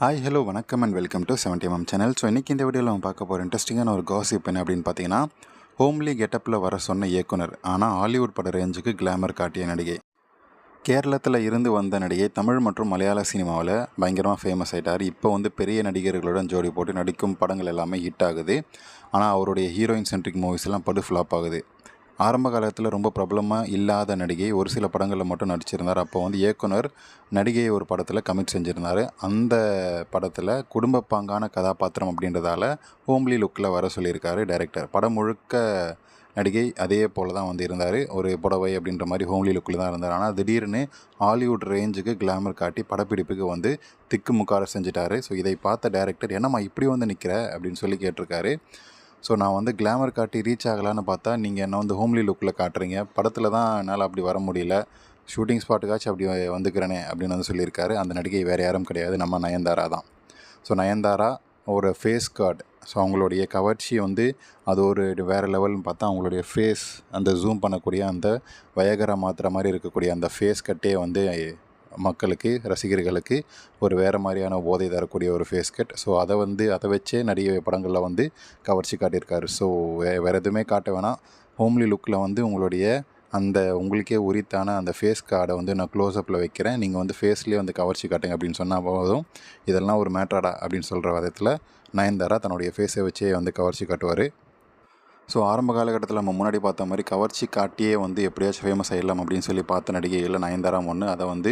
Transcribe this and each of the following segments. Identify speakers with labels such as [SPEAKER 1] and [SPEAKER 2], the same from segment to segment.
[SPEAKER 1] Hi hello வணக்கம் and welcome to seventy M channel so இன்றைக்கி இந்த வீடியோவில் நம்ம பார்க்க போகிற இன்ட்ரெஸ்டிங்கான ஒரு காசிப் என்ன அப்படின்னு பார்த்தீங்கன்னா ஹோம்லி கெட்டப்பில் வர சொன்ன இயக்குனர் ஆனால் ஹாலிவுட் பட ரேஞ்சுக்கு கிளாமர் காட்டிய நடிகை. கேரளத்தில் இருந்து வந்த நடிகை தமிழ் மற்றும் மலையாள சினிமாவில் பயங்கரமாக ஃபேமஸ் ஆகிட்டார் இப்போ வந்து பெரிய நடிகர்களுடன் ஜோடி போட்டு நடிக்கும் படங்கள் எல்லாமே ஹிட் ஆகுது. ஆனால் அவருடைய ஹீரோயின் சென்ட்ரிக் மூவிஸ் எல்லாம் படு ஃப்ளாப் ஆகுது. ஆரம்ப காலத்தில் ரொம்ப பிரபலமாக இல்லாத நடிகை ஒரு சில படங்களில் மட்டும் நடிச்சிருந்தார். அப்போ வந்து இயக்குனர் நடிகையை ஒரு படத்தில் கமிட் செஞ்சுருந்தார். அந்த படத்தில் குடும்ப பாங்கான கதாபாத்திரம் அப்படின்றதால ஹோம்லி லுக்கில் வர சொல்லியிருக்காரு டைரக்டர் படம் முழுக்க நடிகை அதே போல் தான் வந்து இருந்தார். ஒரு புடவை அப்படின்ற மாதிரி ஹோம்லி லுக்கில் தான் இருந்தார். ஆனால் திடீர்னு ஹாலிவுட் ரேஞ்சுக்கு கிளாமர் காட்டி படப்பிடிப்புக்கு வந்து திக்கு முக்கார செஞ்சிட்டாரு. ஸோ இதை பார்த்த டேரக்டர் என்னம்மா இப்படி வந்து நிற்கிற அப்படின்னு சொல்லி கேட்டிருக்காரு. ஸோ நான் வந்து கிளாமர் காட்டி ரீச் ஆகலான்னு பார்த்தா நீங்கள் என்ன வந்து ஹோம்லி லுக்கில் காட்டுறீங்க. படத்தில் தான் என்னால் அப்படி வர முடியல. ஷூட்டிங் ஸ்பாட்டுக்காச்சும் அப்படி வந்துக்கிறேனே அப்படின்னு வந்து சொல்லியிருக்காரு. அந்த நடிகை வேறு யாரும் கிடையாது. நம்ம நயன்தாரா தான். ஸோ நயன்தாரா ஒரு ஃபேஸ் கார்டு ஸோ அவங்களுடைய கவர்ச்சி வந்து அது ஒரு வேறு லெவல்னு பார்த்தா அவங்களுடைய ஃபேஸ் அந்த ஜூம் பண்ணக்கூடிய அந்த வயகரா மாத்திர மாதிரி இருக்கக்கூடிய அந்த ஃபேஸ் கட்டே வந்து மக்களுக்கு ரசிகர்களுக்கு ஒரு வேறு மாதிரியான போதை தரக்கூடிய ஒரு ஃபேஸ் கட் ஸோ அதை வந்து அதை வச்சே நடிகை படங்களில் வந்து கவர்ச்சி காட்டியிருக்காரு. ஸோ வே வேறு எதுவுமே காட்ட வேணாம். ஹோம்லி லுக்கில் வந்து உங்களுடைய அந்த உங்களுக்கே உரித்தான அந்த ஃபேஸ் கார்டை வந்து நான் க்ளோஸ்அப்பில் வைக்கிறேன். நீங்கள் வந்து ஃபேஸ்லேயே வந்து கவர்ச்சி காட்டுங்க அப்படின்னு சொன்னால் போதும். இதெல்லாம் ஒரு மேட்ராடா அப்படின்னு சொல்கிற விதத்தில் நயன்தாரா தன்னுடைய ஃபேஸை வச்சே வந்து கவர்ச்சி காட்டுவார். ஸோ ஆரம்ப காலகட்டத்தில் நம்ம முன்னாடி பார்த்த மாதிரி கவர்ச்சி காட்டியே வந்து எப்படியாச்சும் ஃபேமஸ் ஆகிடலாம் அப்படின்னு சொல்லி பார்த்த நடிகையில் நயன்தாரா ஒன்று அதை வந்து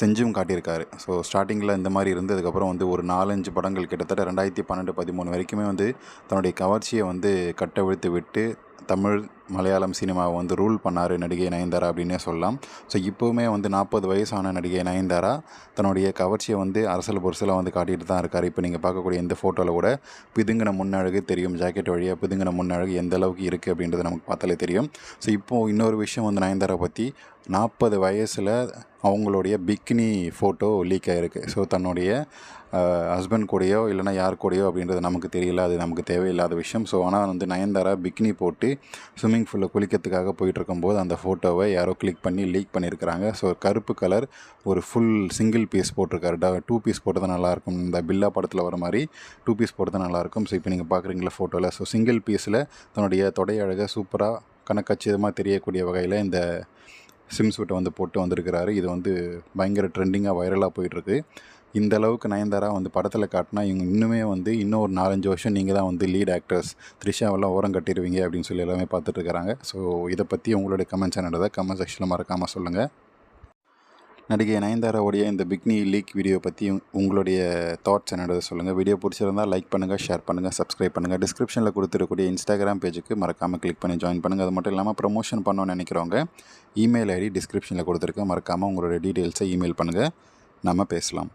[SPEAKER 1] செஞ்சும் காட்டியிருக்காரு. ஸோ ஸ்டார்டிங்கில் இந்த மாதிரி இருந்து அதுக்கப்புறம் வந்து ஒரு நாலஞ்சு படங்கள் கிட்டத்தட்ட ரெண்டாயிரத்தி பன்னெண்டு பதிமூணு வரைக்குமே வந்து தன்னுடைய கவர்ச்சியை வந்து கட்டவிழ்த்து விட்டு தமிழ் மலையாளம் சினிமாவை வந்து ரூல் பண்ணார் நடிகை நயன்தாரா அப்படின்னே சொல்லலாம். ஸோ இப்போவுமே வந்து நாற்பது வயசான நடிகை நயன்தாரா தன்னுடைய கவர்ச்சியை வந்து அரசல் பொருசலாக வந்து காட்டிகிட்டு தான் இருக்கார். இப்போ நீங்கள் பார்க்கக்கூடிய இந்த ஃபோட்டோவில் கூட பிதுங்கின முன்னழகு தெரியும் ஜாக்கெட் வழியாக பிதுங்கின முன்னழகு எந்த அளவுக்கு இருக்குது அப்படின்றது நமக்கு பார்த்தாலே தெரியும். ஸோ இப்போது இன்னொரு விஷயம் வந்து நயன்தாரா பற்றி நாற்பது வயசில் அவங்களுடைய பிக்னி ஃபோட்டோ லீக் ஆகிருக்கு ஸோ தன்னுடைய ஹஸ்பண்ட் கூடயோ இல்லைனா யார் கூடயோ அப்படின்றது நமக்கு தெரியல அது நமக்கு தேவையில்லாத விஷயம். ஸோ ஆனால் வந்து நயன்தாரா பிக்னி போட்டு ஸ்விம்மிங் ஃபூலில் குளிக்கிறதுக்காக போயிட்டுருக்கும்போது அந்த ஃபோட்டோவை யாரோ கிளிக் பண்ணி லீக் பண்ணியிருக்கிறாங்க. ஸோ கருப்பு கலர் ஒரு ஃபுல் சிங்கிள் பீஸ் போட்டிருக்காரு. ட டூ பீஸ் போட்டு தான் நல்லாயிருக்கும் இந்த பில்லா படத்தில் வர மாதிரி டூ பீஸ் போட்டு தான் நல்லாயிருக்கும் ஸோ இப்போ நீங்கள் பார்க்குறீங்களா ஃபோட்டோவில் ஸோ சிங்கிள் பீஸில் தன்னுடைய தொடை அழகை சூப்பராக கணக்கச்சிதமாக தெரியக்கூடிய வகையில் இந்த சிம் சூட்டை வந்து போட்டு வந்திருக்கிறாரு. இது வந்து பயங்கர ட்ரெண்டிங்காக வைரலாக போயிட்டுருக்கு. இந்த அளவுக்கு நயன்தாரா வந்து படத்தில் காட்டினா இவங்க இன்னுமே வந்து இன்னும் ஒரு நாலஞ்சு வருஷம் நீங்கள் தான் வந்து லீட் ஆக்டர்ஸ் த்ரிஷாவெல்லாம் ஓரம் கட்டிடுவீங்க அப்படின்னு சொல்லி எல்லாமே பார்த்துட்டு ஸோ இதை பற்றி உங்களுடைய கமெண்ட்ஸ் என்னதை கமெண்ட் செக்ஷனில் மறக்காமல் சொல்லுங்கள் நடிகை நயன்தாராவுடைய இந்த பிக்னி லீக் வீடியோ பற்றி உங்களுடைய தாட்ஸ் என்னோட சொல்லுங்கள் வீடியோ பிடிச்சிருந்தால் லைக் பண்ணுங்கள் ஷேர் பண்ணுங்கள் சப்ஸ்கிரைப் பண்ணுங்கள் டிஸ்கிரிப்ஷனில் கொடுத்துருக்கூடிய இன்ஸ்டாகிராம் பேஜுக்கு மறக்காமல் கிளிக் பண்ணி ஜாயின் பண்ணுங்கள் அது மட்டும் இல்லாமல் ப்ரமோஷன் பண்ணணும்னு நினைக்கிறவங்க இமெயில் ஐடி டிஸ்கிரிப்ஷனில் கொடுத்துருக்கேன். மறக்காமல் உங்களுடைய டீட்டெயில்ஸை இமெயில் பண்ணுங்கள் நம்ம பேசலாம்.